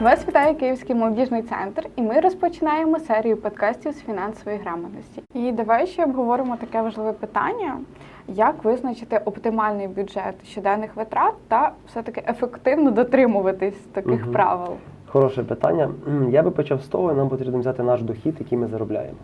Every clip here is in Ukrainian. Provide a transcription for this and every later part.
Вас вітає Київський молодіжний центр, і ми розпочинаємо серію подкастів з фінансової грамотності. І давай ще обговоримо таке важливе питання: як визначити оптимальний бюджет щоденних витрат та все-таки ефективно дотримуватись таких Мгм. правил. Хороше питання. Я би почав з того, нам потрібно взяти наш дохід, який ми заробляємо.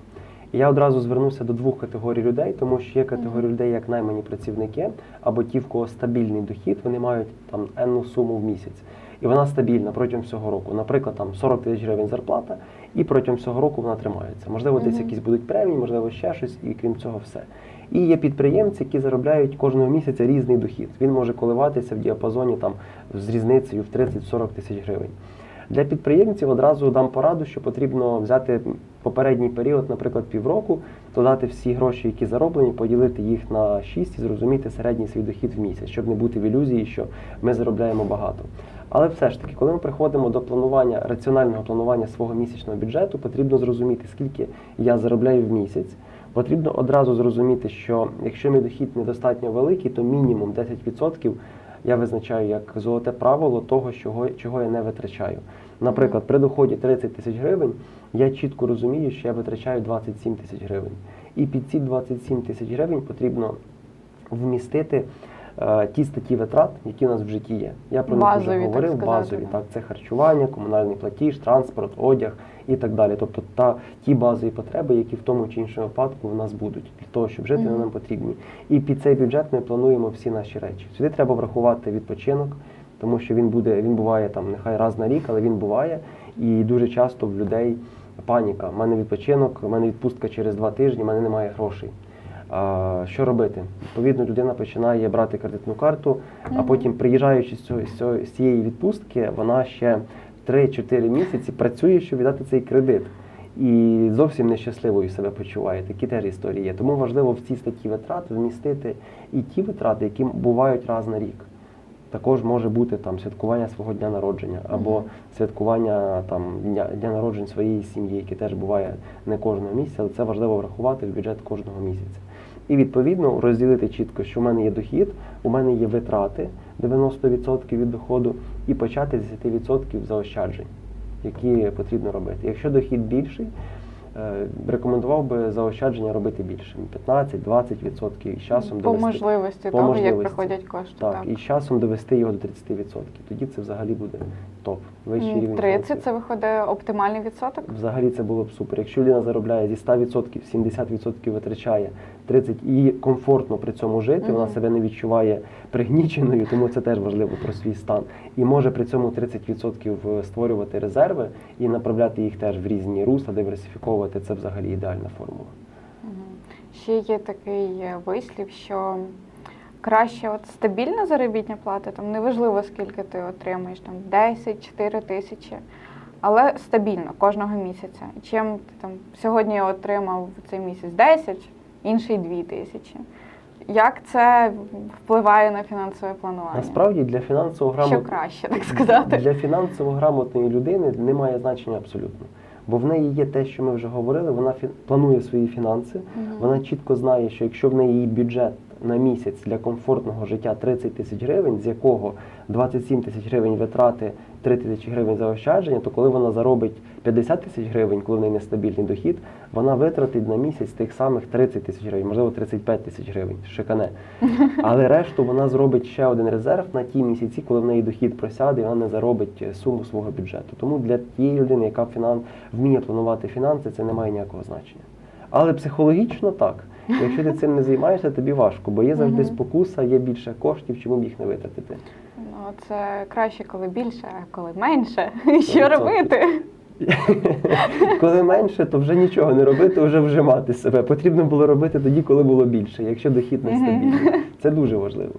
І я одразу звернувся до двох категорій людей, тому що є категорія людей, як наймані працівники, або ті, в кого стабільний дохід, вони мають там енну суму в місяць. І вона стабільна протягом всього року. Наприклад, там 40 тисяч гривень зарплата, і протягом всього року вона тримається. Можливо, десь якісь будуть премії, можливо, ще щось, і крім цього, все. І є підприємці, які заробляють кожного місяця різний дохід. Він може коливатися в діапазоні там з різницею в 30-40 тисяч гривень. Для підприємців одразу дам пораду, що потрібно взяти попередній період, наприклад, півроку, додати всі гроші, які зароблені, поділити їх на 6 і зрозуміти середній свій дохід в місяць, щоб не бути в ілюзії, що ми заробляємо багато. Але все ж таки, коли ми приходимо до планування раціонального планування свого місячного бюджету, потрібно зрозуміти, скільки я заробляю в місяць. Потрібно одразу зрозуміти, що якщо мій дохід недостатньо великий, то мінімум 10% я визначаю як золоте правило того, чого, чого я не витрачаю. Наприклад, при доході 30 тисяч гривень я чітко розумію, що я витрачаю 27 тисяч гривень. І під ці 27 тисяч гривень потрібно вмістити ті статті витрат, які у нас в житті є. Я про них вже так говорив, сказати, базові. Так, це харчування, комунальний платіж, транспорт, одяг і так далі. Тобто та ті базові потреби, які в тому чи іншому випадку в нас будуть для того, щоб жити, вони Мгм. нам потрібні. І під цей бюджет ми плануємо всі наші речі. Сюди треба врахувати відпочинок, тому що він буде, він буває там нехай раз на рік, але він буває. І дуже часто в людей паніка. У мене відпочинок, у мене відпустка через два тижні, у мене немає грошей. Що робити? Відповідно, людина починає брати кредитну карту, а потім, приїжджаючи з, цієї відпустки, вона ще 3-4 місяці працює, щоб віддати цей кредит. І зовсім нещасливою себе почуває. Такі теж історії є. Тому важливо в ці статті витрат вмістити і ті витрати, які бувають раз на рік. Також може бути там святкування свого дня народження або святкування там дня, дня народжень своєї сім'ї, яке теж буває не кожного місяця, але це важливо врахувати в бюджет кожного місяця. І відповідно розділити чітко, що в мене є дохід, у мене є витрати 90% від доходу, і почати з 10% заощаджень, які потрібно робити. Якщо дохід більший, е, рекомендував би заощадження робити більше 15-20% і з часом По довести. можливості По того, можливості. як приходять кошти. Так, Так, і з часом довести його до 30%. Тоді це взагалі буде топ. Вищий рівень. 30 фінансів. це виходить оптимальний відсоток. Взагалі це було б супер. Якщо людина заробляє зі 100%, 70% витрачає 30% і комфортно при цьому жити, вона себе не відчуває пригніченою, тому це теж важливо про свій стан. І може при цьому 30% створювати резерви і направляти їх теж в різні русла, диверсифіковувати. Це взагалі ідеальна формула. Ще є такий е, вислів, що краще от стабільна заробітня плата, там неважливо скільки ти отримуєш, там 10-4 тисячі, але стабільно кожного місяця. Чим ти там сьогодні отримав цей місяць 10, інший 2 тисячі. Як це впливає на фінансове планування? Насправді для фінансово що краще, так сказати? Для фінансово грамотної людини немає значення абсолютно. Бо в неї є те, що ми вже говорили, вона фі- планує свої фінанси, Мгм. вона чітко знає, що якщо в неї бюджет на місяць для комфортного життя 30 тисяч гривень, з якого 27 тисяч гривень витрати, 3 тисячі гривень заощадження, то коли вона заробить 50 тисяч гривень, коли в неї нестабільний дохід, вона витратить на місяць тих самих 30 тисяч гривень, можливо 35 тисяч гривень, шикане. Але решту вона зробить ще один резерв на ті місяці, коли в неї дохід просяде, і вона не заробить е, суму свого бюджету. Тому для тієї людини, яка фінан... вміє планувати фінанси, це не має ніякого значення. Але психологічно так. Якщо ти цим не займаєшся, тобі важко, бо є завжди спокуса, є більше коштів, чому б їх не витратити. Ну, це краще, коли більше, а коли менше. Що робити? Коли менше, то вже нічого не робити, вже вжимати себе. Потрібно було робити тоді, коли було більше, якщо дохід не нестабільний. Це дуже важливо.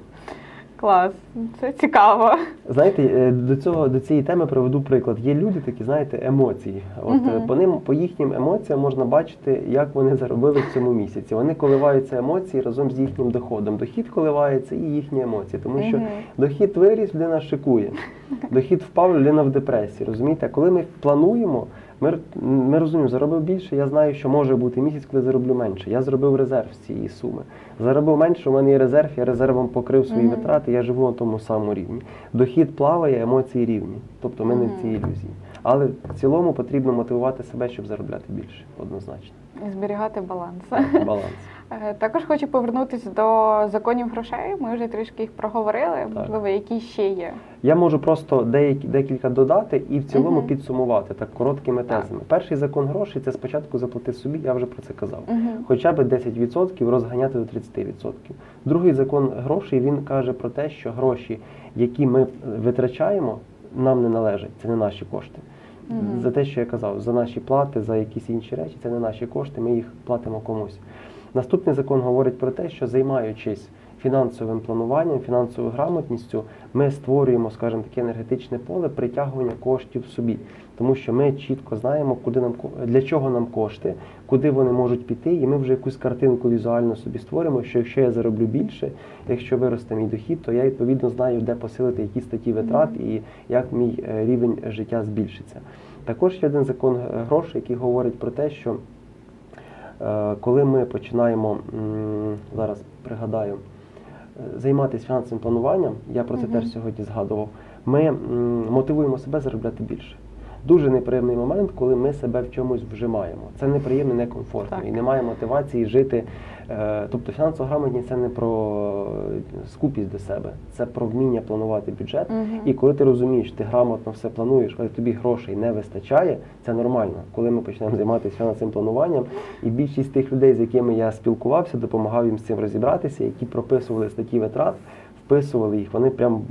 Клас, це цікаво. Знаєте, е, до цього до цієї теми приведу приклад. Є люди, такі, знаєте, емоції. От Мгм. по ним, по їхнім емоціям можна бачити, як вони заробили в цьому місяці. Вони коливаються емоції разом з їхнім доходом. Дохід коливається і їхні емоції, тому що Мгм. дохід виріс, людина шикує. Дохід впав, людина в депресії. Розумієте? Коли ми плануємо, ми, ми розуміємо, заробив більше, я знаю, що може бути місяць, коли зароблю менше. Я зробив резерв з цієї суми. Заробив менше, у мене є резерв, я резервом покрив свої Мгм. витрати, я живу на тому самому рівні. Дохід плаває, емоції рівні. Тобто ми не в цій ілюзії. Але в цілому потрібно мотивувати себе, щоб заробляти більше, однозначно. І зберігати баланс. Так, баланс. Е, Також хочу повернутися до законів грошей. Ми вже трішки їх проговорили. Можливо, які ще є. Я можу просто деякі декілька додати і в цілому Мгм. підсумувати так короткими Так. тезами. Перший закон грошей це спочатку заплати собі, я вже про це казав. Угу. Хоча б 10% розганяти до 30%. Другий закон грошей він каже про те, що гроші, які ми витрачаємо, нам не належать. Це не наші кошти. Мгм. За те, що я казав, за наші плати, за якісь інші речі, це не наші кошти, ми їх платимо комусь. Наступний закон говорить про те, що займаючись фінансовим плануванням, фінансовою грамотністю, ми створюємо, скажімо, таке енергетичне поле притягування коштів собі, тому що ми чітко знаємо, куди нам для чого нам кошти, куди вони можуть піти, і ми вже якусь картинку візуально собі створимо, що якщо я зароблю більше, якщо виросте мій дохід, то я відповідно знаю, де посилити які статті витрат і як мій е, рівень життя збільшиться. Також є один закон е, грошей, який говорить про те, що е, коли ми починаємо зараз пригадаю займатися фінансовим плануванням, я про це Мгм. теж сьогодні згадував. Ми мотивуємо себе заробляти більше. Дуже неприємний момент, коли ми себе в чомусь вжимаємо. Це неприємно, некомфортно. Так. І немає мотивації жити. Е, Тобто фінансова грамотність це не про е, скупість до себе, це про вміння планувати бюджет. Мгм. І коли ти розумієш, ти грамотно все плануєш, але тобі грошей не вистачає, це нормально. Коли ми почнемо займатися фінансовим плануванням, і більшість тих людей, з якими я спілкувався, допомагав їм з цим розібратися, які прописували статті витрат, вписували їх, вони прям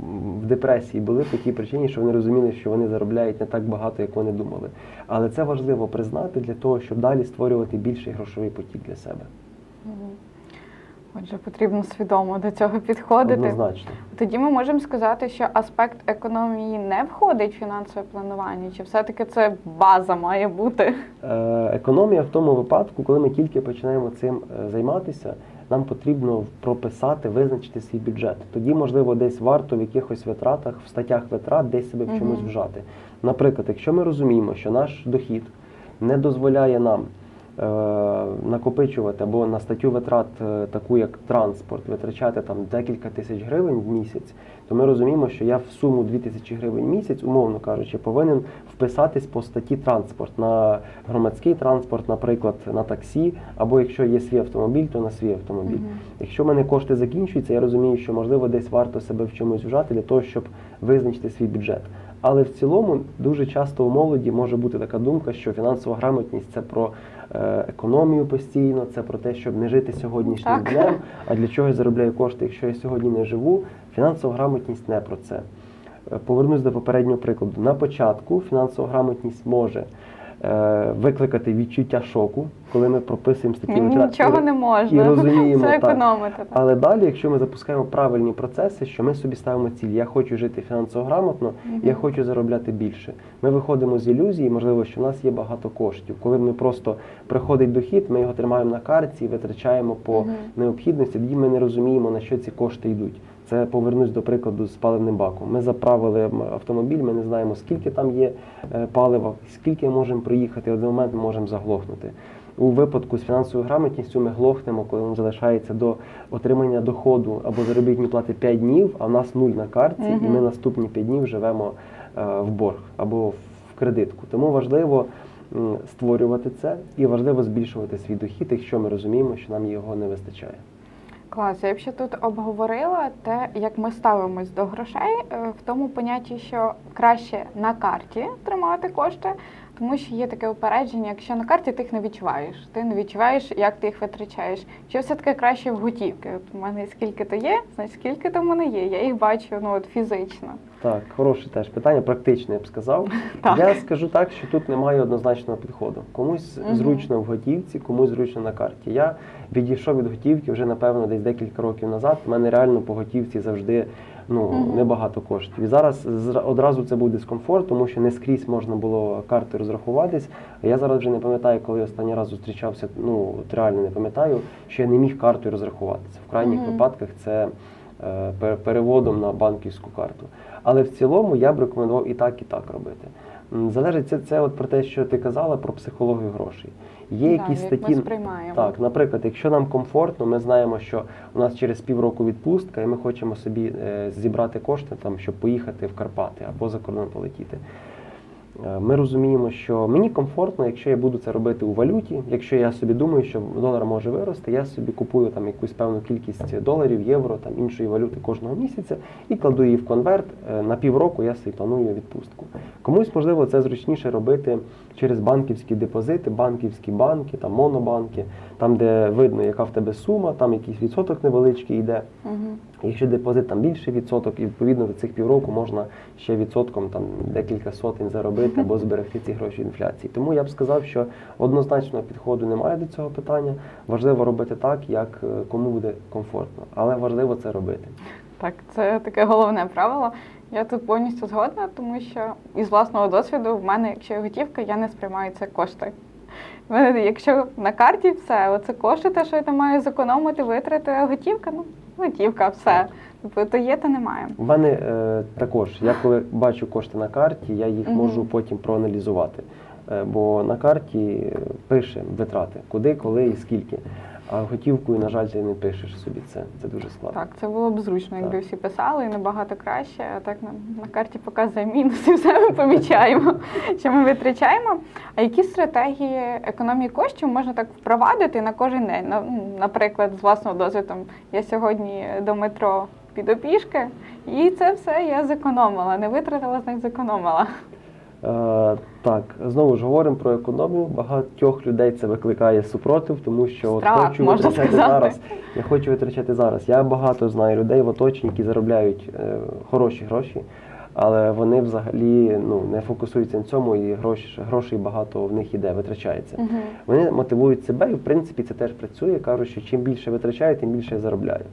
в депресії були по тій причині, що вони розуміли, що вони заробляють не так багато, як вони думали. Але це важливо признати для того, щоб далі створювати більший грошовий потік для себе. Отже, потрібно свідомо до цього підходити. Однозначно. Тоді ми можемо сказати, що аспект економії не входить в фінансове планування, чи все-таки це база має бути? Е, Економія в тому випадку, коли ми тільки починаємо цим е, займатися, нам потрібно прописати, визначити свій бюджет. Тоді, можливо, десь варто в якихось витратах, в статтях витрат десь себе в чомусь вжати. Наприклад, якщо ми розуміємо, що наш дохід не дозволяє нам накопичувати або на статтю витрат, е, таку як транспорт, витрачати там декілька тисяч гривень в місяць, то ми розуміємо, що я в суму 2000 гривень в місяць, умовно кажучи, повинен вписатись по статті транспорт на громадський транспорт, наприклад, на таксі, або якщо є свій автомобіль, то на свій автомобіль. Мгм. Якщо в мене кошти закінчуються, я розумію, що можливо десь варто себе в чомусь вжати для того, щоб визначити свій бюджет. Але в цілому дуже часто у молоді може бути така думка, що фінансова грамотність це про е, економію постійно, це про те, щоб не жити сьогоднішнім Так. днем. А для чого я заробляю кошти, якщо я сьогодні не живу? Фінансова грамотність не про це. Е, Повернусь до попереднього прикладу. На початку фінансова грамотність може е, викликати відчуття шоку, коли ми прописуємо статті Мені нічого не можна. і розуміємо, Це економити. так. але далі, якщо ми запускаємо правильні процеси, що ми собі ставимо ціль, я хочу жити фінансово грамотно, Мгм. я хочу заробляти більше. Ми виходимо з ілюзії, можливо, що в нас є багато коштів. Коли ми просто приходить дохід, ми його тримаємо на карті і витрачаємо по Мгм. необхідності, тоді ми не розуміємо, на що ці кошти йдуть. Це повернусь до прикладу з паливним баком. Ми заправили автомобіль, ми не знаємо, скільки там є е, палива, скільки можемо проїхати, в один момент ми можемо заглохнути. У випадку з фінансовою грамотністю ми глохнемо, коли нам залишається до отримання доходу або заробітні плати 5 днів, а в нас нуль на карті, і ми наступні 5 днів живемо е, в борг або в кредитку. Тому важливо створювати це і важливо збільшувати свій дохід, якщо ми розуміємо, що нам його не вистачає. Клас, я б ще тут обговорила те, як ми ставимось до грошей е, в тому понятті, що краще на карті тримати кошти, тому що є таке упередження, якщо на карті ти їх не відчуваєш, ти не відчуваєш, як ти їх витрачаєш. Чи все таки краще в готівки? От у мене скільки то є, значить скільки то в мене є. Я їх бачу ну от фізично. Так, хороше теж питання, практичне, я б сказав. Так. Я скажу так, що тут немає однозначного підходу. Комусь Мгм. зручно в готівці, комусь зручно на карті. Я відійшов від готівки вже напевно десь декілька років назад. У мене реально по готівці завжди ну Мгм. небагато коштів. І зараз одразу це був дискомфорт, тому що не скрізь можна було картою розрахуватись. А я зараз вже не пам'ятаю, коли останній раз зустрічався. Ну от реально не пам'ятаю, що я не міг картою розрахуватися. В крайніх Мгм. випадках це е, переводом на банківську карту. Але в цілому я б рекомендував і так, і так робити. Залежить це, це от про те, що ти казала про психологію грошей. Є Да, якісь як статті. ми сприймаємо. Так, наприклад, якщо нам комфортно, ми знаємо, що у нас через півроку відпустка, і ми хочемо собі е, зібрати кошти, там, щоб поїхати в Карпати або за кордон полетіти. Е, Ми розуміємо, що мені комфортно, якщо я буду це робити у валюті. Якщо я собі думаю, що долар може вирости, я собі купую там якусь певну кількість доларів, євро, там іншої валюти кожного місяця і кладу її в конверт. Е, На півроку я собі планую відпустку. Комусь можливо це зручніше робити через банківські депозити, банківські банки, там монобанки, там, де видно, яка в тебе сума, там якийсь відсоток невеличкий йде. Угу. Якщо депозит там більше відсоток, і відповідно до цих півроку можна ще відсотком там декілька сотень заробити або зберегти ці гроші інфляції. Тому я б сказав, що однозначного підходу немає до цього питання. Важливо робити так, як е, кому буде комфортно, але важливо це робити. Так, це таке головне правило. Я тут повністю згодна, тому що із власного досвіду в мене, якщо є готівка, я не сприймаю це кошти. Якщо на карті все, оце кошти, те, що я там маю зекономити, витрати, а готівка, ну готівка, все. Тобто то є, то немає. У мене е, також, я коли бачу кошти на карті, я їх можу потім проаналізувати. Е, бо на карті е, пише витрати, куди, коли і скільки. А готівкою, на жаль, ти не пишеш собі це. Це дуже складно. Так, це було б зручно, якби Так. всі писали і набагато краще. А так на, на карті показує мінус і все ми помічаємо, що ми витрачаємо. А які стратегії економії коштів можна так впровадити на кожен день? Ну, Наприклад, з власного досвіду, я сьогодні до метро піду пішки, і це все я зекономила, не витратила з них, зекономила. Е, так, знову ж говоримо про економію. Багатьох людей це викликає супротив, тому що от Страх, хочу можна витрачати сказати. зараз. Я хочу витрачати зараз. Я багато знаю людей в оточенні, які заробляють е, хороші гроші, але вони взагалі ну, не фокусуються на цьому, і гроші, грошей багато в них іде, витрачається. Вони мотивують себе, і в принципі це теж працює. Кажуть, що чим більше витрачаю, тим більше я заробляю.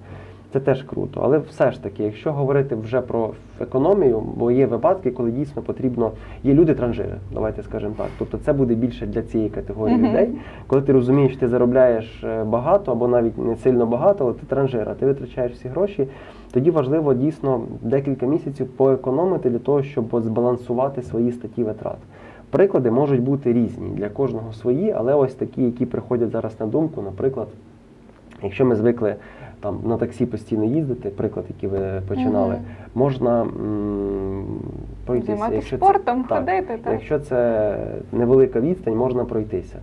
Це теж круто. Але все ж таки, якщо говорити вже про економію, бо є випадки, коли дійсно потрібно, є люди транжири, давайте скажемо так. Тобто це буде більше для цієї категорії Мгм. людей. Коли ти розумієш, що ти заробляєш е, багато або навіть не сильно багато, але ти транжира, ти витрачаєш всі гроші, тоді важливо дійсно декілька місяців поекономити для того, щоб збалансувати свої статті витрат. Приклади можуть бути різні для кожного свої, але ось такі, які приходять зараз на думку, наприклад, якщо ми звикли там на таксі постійно їздити, приклад, який ви починали, можна пройтися. Займатися Якщо спортом, це, ходити, так. Якщо це невелика відстань, можна пройтися.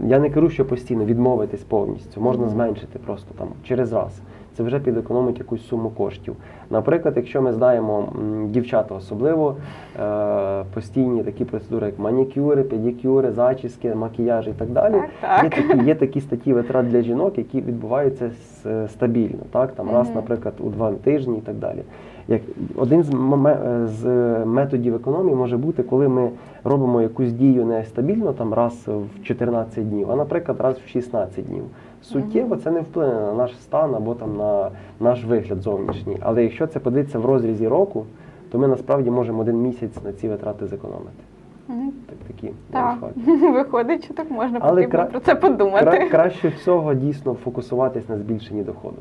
Я не кажу, що постійно відмовитись повністю, можна зменшити просто там через раз. Це вже підекономить якусь суму коштів. Наприклад, якщо ми знаємо дівчата особливо е, постійні такі процедури, як манікюри, педикюри, зачіски, макіяж і так далі. Так, Є такі, є такі статті витрат для жінок, які відбуваються с- стабільно, так там раз, наприклад, у два тижні і так далі. Як один з, з методів економії може бути, коли ми робимо якусь дію не стабільно, там раз в 14 днів, а наприклад, раз в 16 днів. Суттєво це не вплине на наш стан або там на наш вигляд зовнішній. Але якщо це подивитися в розрізі року, то ми насправді можемо один місяць на ці витрати зекономити. Так такі Так, виходить, що так можна Але потрібно кра- про це подумати. Кра- краще всього дійсно фокусуватись на збільшенні доходу.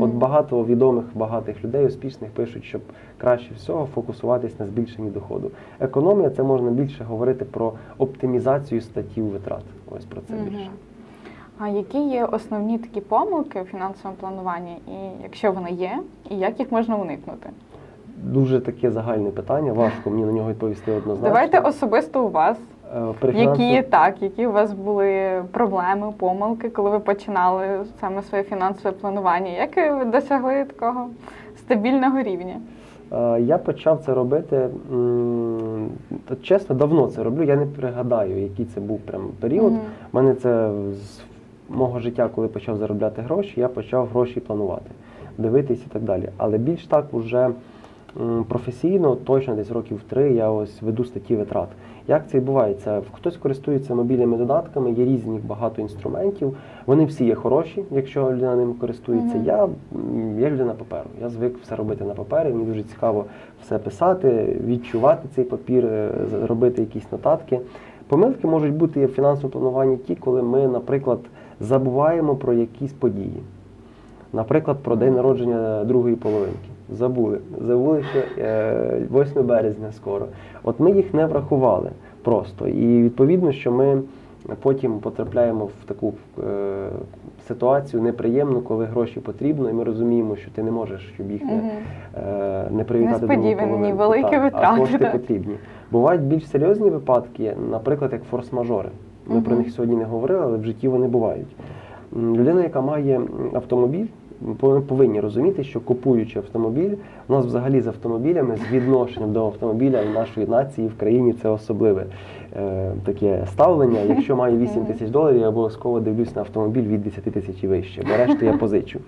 От багато відомих, багатих людей успішних пишуть, щоб краще всього фокусуватись на збільшенні доходу. Економія це можна більше говорити про оптимізацію статтів витрат. Ось про це більше. А які є основні такі помилки у фінансовому плануванні, і якщо вони є, і як їх можна уникнути? Дуже таке загальне питання. Важко мені на нього відповісти однозначно. Давайте особисто у вас, Е, при які так, які у вас були проблеми, помилки, коли ви починали саме своє фінансове планування? Як ви досягли такого стабільного рівня? Е, Я почав це робити чесно, давно це роблю. Я не пригадаю, який це був прям період. У мене це мого життя, коли почав заробляти гроші, я почав гроші планувати, дивитись і так далі. Але більш так уже професійно, точно десь років три, я ось веду статті витрат. Як це відбувається? Хтось користується мобільними додатками, є різних багато інструментів. Вони всі є хороші, якщо людина ними користується. Мгм. Я, м, я людина паперу. Я звик все робити на папері. Мені дуже цікаво все писати, відчувати цей папір, е, робити якісь нотатки. Помилки можуть бути в фінансовому плануванні ті, коли ми, наприклад, забуваємо про якісь події. Наприклад, про день народження другої половинки. Забули. Забули, що е, 8 березня скоро. От ми їх не врахували просто. І відповідно, що ми Потім потрапляємо в таку е, ситуацію неприємну, коли гроші потрібно, і ми розуміємо, що ти не можеш, щоб їх не, е, не привітати другу Несподівані, половинку. великі Так, а витрати, кошти так. потрібні. Бувають більш серйозні випадки, наприклад, як форс-мажори. Ми про них сьогодні не говорили, але в житті вони бувають. Людина, яка має автомобіль, ми повинні розуміти, що купуючи автомобіль, у нас взагалі з автомобілями, з відношенням до автомобіля в нашої нації в країні це особливе е, таке ставлення. Якщо маю 8 тисяч доларів, я обов'язково дивлюсь на автомобіль від 10 тисяч і вище, бо решту я позичу.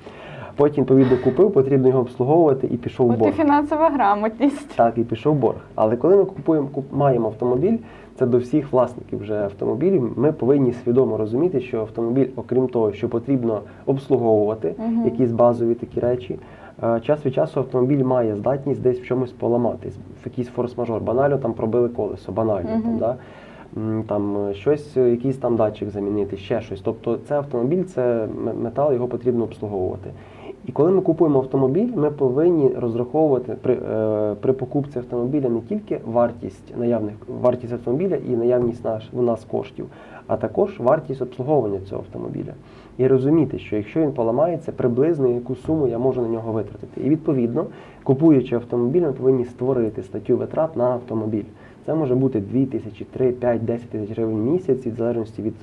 Потім, відповідно, купив, потрібно його обслуговувати і пішов і борг. фінансова грамотність. Так, і пішов борг. Але коли ми купуємо, куп, маємо автомобіль, це до всіх власників вже автомобілів. Ми повинні свідомо розуміти, що автомобіль, окрім того, що потрібно обслуговувати Мгм. якісь базові такі речі. е, Час від часу автомобіль має здатність десь в чомусь поламатись, в якийсь форс-мажор. Банально там пробили колесо, банально там, да? Там е, щось, е, якийсь там датчик замінити, ще щось. Тобто це автомобіль, це метал, його потрібно обслуговувати. І коли ми купуємо автомобіль, ми повинні розраховувати при, е, при покупці автомобіля не тільки вартість наявних вартість автомобіля і наявність наш, у нас коштів, а також вартість обслуговування цього автомобіля. І розуміти, що якщо він поламається, приблизно яку суму я можу на нього витратити. І відповідно, купуючи автомобіль, ми повинні створити статтю витрат на автомобіль. Це може бути 2 тисячі, 3, 5, 10 тисяч гривень в місяць, від залежності від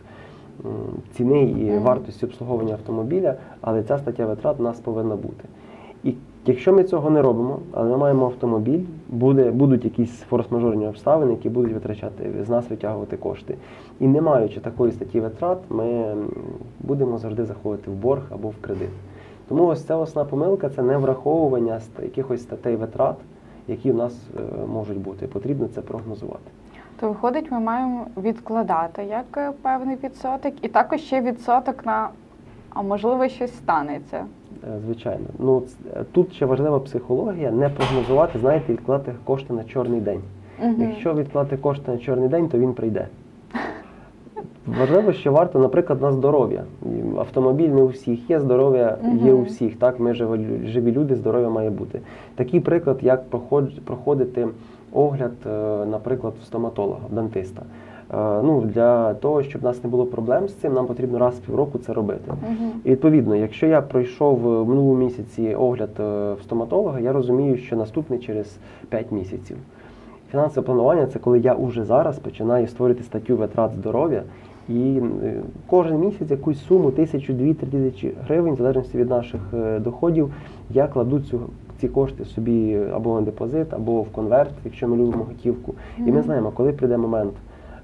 ціни і вартості обслуговування автомобіля, але ця стаття витрат у нас повинна бути. І якщо ми цього не робимо, але ми маємо автомобіль, буде, будуть якісь форс-мажорні обставини, які будуть витрачати з нас витягувати кошти. І не маючи такої статті витрат, ми будемо завжди заходити в борг або в кредит. Тому ось ця основна помилка це не враховування якихось статей витрат, які у нас е, можуть бути. Потрібно це прогнозувати. То виходить, ми маємо відкладати як е, певний відсоток, і також ще відсоток на а можливо щось станеться. Е, Звичайно. Ну е, тут ще важлива психологія, не прогнозувати, знаєте, відкладати кошти на чорний день. Мгм. Якщо відклати кошти на чорний день, то він прийде. Важливо, що варто, наприклад, на здоров'я. Автомобіль не у всіх є, здоров'я є у всіх. Так, ми живі люди, здоров'я має бути. Такий приклад, як проходити огляд, е, наприклад, в стоматолога, в дантиста. Е, Ну, для того, щоб в нас не було проблем з цим, нам потрібно раз в півроку це робити. Мгм. І відповідно, якщо я пройшов в минулому місяці огляд е, в стоматолога, я розумію, що наступний через 5 місяців. Фінансове планування це коли я уже зараз починаю створити статтю витрат здоров'я. І е, кожен місяць якусь суму, тисячу, дві, три тисячі гривень, в залежності від наших е, доходів, я кладу цю, ці кошти собі або на депозит, або в конверт, якщо ми любимо готівку. І ми знаємо, коли прийде момент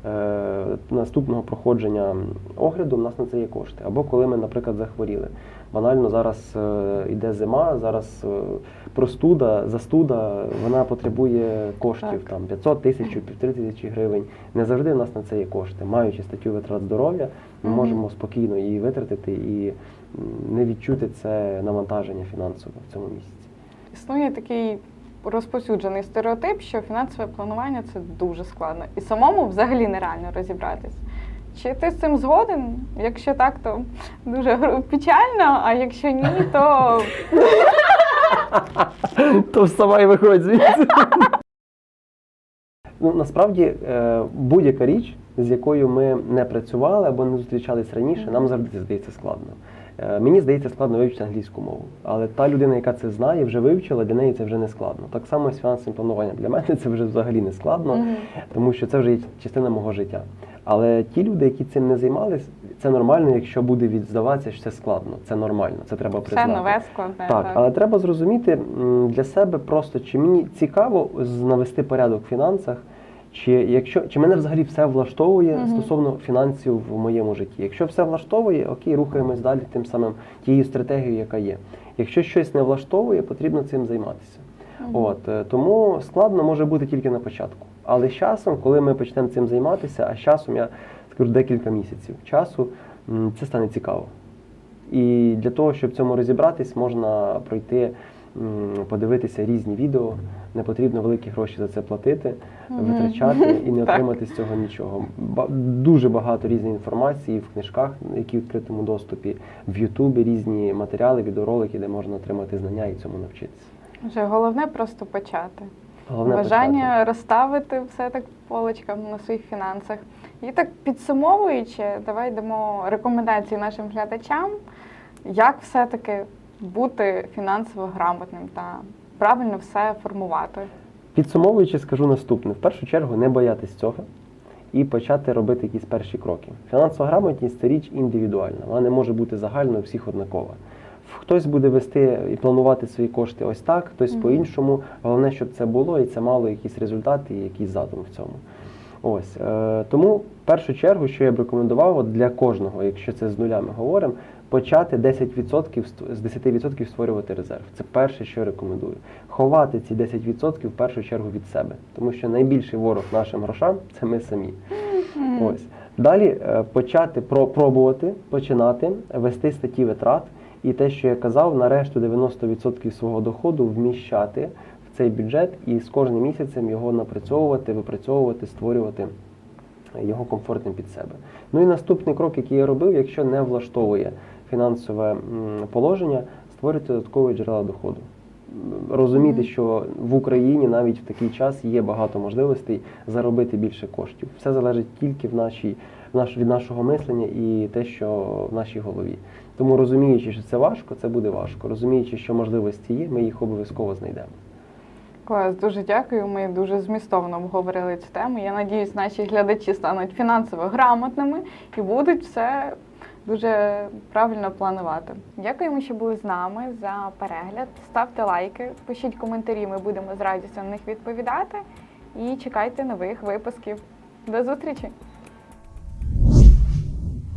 е, наступного проходження огляду, у нас на це є кошти. Або коли ми, наприклад, захворіли. Банально зараз е, йде зима, зараз е, простуда, застуда, вона потребує коштів там 500 тисяч, півтори тисячі гривень. Не завжди в нас на це є кошти. Маючи статтю витрат здоров'я, ми можемо спокійно її витратити і не відчути це навантаження фінансове в цьому місяці. Існує такий розповсюджений стереотип, що фінансове планування це дуже складно. І самому взагалі нереально розібратись. Чи ти з цим згоден? Якщо так, то дуже печально, а якщо ні, то То вставай, виходь звідси. Ну, насправді, е, будь-яка річ, з якою ми не працювали або не зустрічались раніше, нам завжди здається складно. Е, Мені здається складно вивчити англійську мову. Але та людина, яка це знає, вже вивчила, для неї це вже не складно. Так само з фінансовим плануванням. Для мене це вже взагалі не складно, тому що це вже є частина мого життя. Але ті люди, які цим не займались, це нормально, якщо буде відздаватися, що це складно. Це нормально, це треба признати. нове складне. Так, але треба зрозуміти для себе просто, чи мені цікаво навести порядок в фінансах, чи якщо чи мене взагалі все влаштовує Мгм. стосовно фінансів в моєму житті. Якщо все влаштовує, окей, рухаємось далі тим самим тією стратегією, яка є. Якщо щось не влаштовує, потрібно цим займатися. Мгм. От е, тому складно може бути тільки на початку. Але з часом, коли ми почнемо цим займатися, а з часом я скажу декілька місяців часу, це стане цікаво. І для того, щоб в цьому розібратись, можна пройти, подивитися різні відео. Не потрібно великі гроші за це платити, витрачати і не отримати з цього нічого. Ба- дуже багато різної інформації в книжках, які в відкритому доступі, в Ютубі різні матеріали, відеоролики, де можна отримати знання і цьому навчитися. Вже головне просто почати. Головне бажання розставити все так полочкам на своїх фінансах. І так підсумовуючи, давай дамо рекомендації нашим глядачам, як все-таки бути фінансово грамотним та правильно все формувати. Підсумовуючи, скажу наступне: в першу чергу не боятись цього і почати робити якісь перші кроки. Фінансова грамотність це річ індивідуальна, вона не може бути загальною всіх однакова. Хтось буде вести і планувати свої кошти ось так, хтось Мгм. по-іншому. Головне, щоб це було і це мало якісь результати і якийсь задум в цьому. Ось е, тому в першу чергу, що я б рекомендував от для кожного, якщо це з нуля ми говоримо, почати 10% ст- з 10% створювати резерв. Це перше, що я рекомендую. Ховати ці 10% в першу чергу від себе, тому що найбільший ворог нашим грошам це ми самі. Ось далі е, почати про пробувати починати вести статті витрат. І те, що я казав, на решту 90% свого доходу вміщати цей бюджет і з кожним місяцем його напрацьовувати, випрацьовувати, створювати його комфортним під себе. Ну і наступний крок, який я робив, якщо не влаштовує фінансове положення, створювати додаткові джерела доходу. Розуміти, що в Україні навіть в такий час є багато можливостей заробити більше коштів. Все залежить тільки в нашій, в наш, від нашого мислення і те, що в нашій голові. Тому розуміючи, що це важко, це буде важко. Розуміючи, що можливості є, ми їх обов'язково знайдемо. Клас, дуже дякую. Ми дуже змістовно обговорили цю тему. Я надіюсь, наші глядачі стануть фінансово грамотними і будуть все дуже правильно планувати. Дякуємо, що були з нами за перегляд. Ставте лайки, пишіть коментарі, ми будемо з радістю на них відповідати. І чекайте нових випусків. До зустрічі!